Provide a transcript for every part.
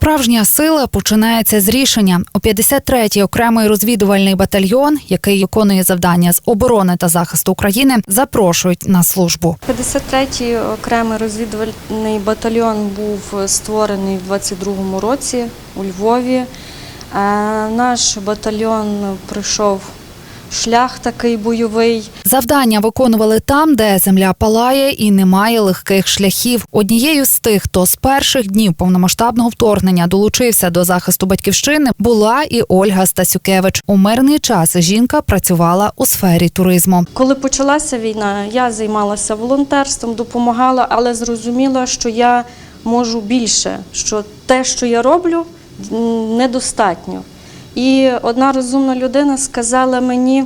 Справжня сила починається з рішення. У 53-й окремий розвідувальний батальйон, який виконує завдання з оборони та захисту України, запрошують на службу. 53-й окремий розвідувальний батальйон був створений в 22-му році у Львові. Е, Наш батальйон пройшов шлях такий бойовий. Завдання виконували там, де земля палає і немає легких шляхів. Однією з тих, хто з перших днів повномасштабного вторгнення долучився до захисту батьківщини, була і Ольга Стасюкевич. У мирний час жінка працювала у сфері туризму. Коли почалася війна, я займалася волонтерством, допомагала, але зрозуміла, що я можу більше, що те, що я роблю, недостатньо. І одна розумна людина сказала мені.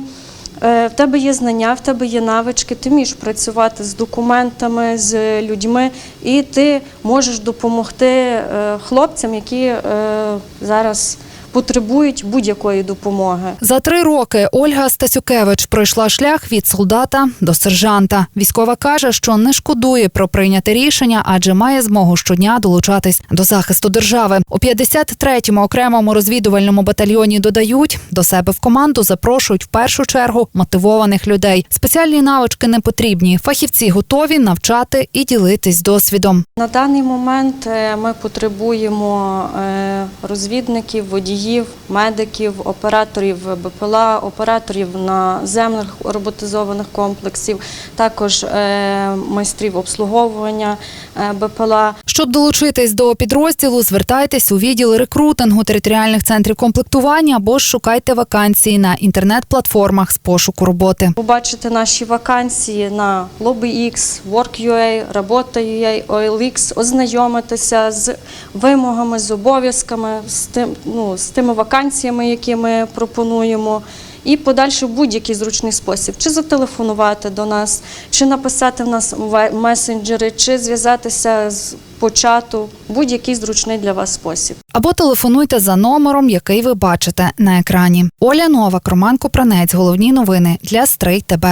«Е, В тебе є знання, в тебе є навички, ти вмієш працювати з документами, з людьми, і ти можеш допомогти е, хлопцям, які е, зараз потребують будь-якої допомоги. За три роки Ольга Стасюкевич пройшла шлях від солдата до сержанта. Військова каже, що не шкодує про прийняте рішення, адже має змогу щодня долучатись до захисту держави. У 53-му окремому розвідувальному батальйоні додають до себе в команду запрошують в першу чергу мотивованих людей. Спеціальні навички не потрібні. Фахівці готові навчати і ділитись досвідом. На даний момент е, ми потребуємо е, розвідників, водіїв, медиків, операторів БПЛА, операторів наземних роботизованих комплексів, також е, майстрів обслуговування е, БПЛА. Щоб долучитись до підрозділу, звертайтесь у відділ рекрутингу територіальних центрів комплектування або ж шукайте вакансії на інтернет-платформах з пошуку роботи. Побачити наші вакансії на LobbyX, Work.ua, Робота.ua, OLX, ознайомитися з вимогами, з обов'язками, з, тим, ну, з тими вакансіями, які ми пропонуємо. І подальше будь-який зручний спосіб, чи зателефонувати до нас, чи написати в нас месенджери, чи зв'язатися з по чату, будь-який зручний для вас спосіб. Або телефонуйте за номером, який ви бачите на екрані. Оля Новак, Роман Купранець. Головні новини для Стрий ТБ.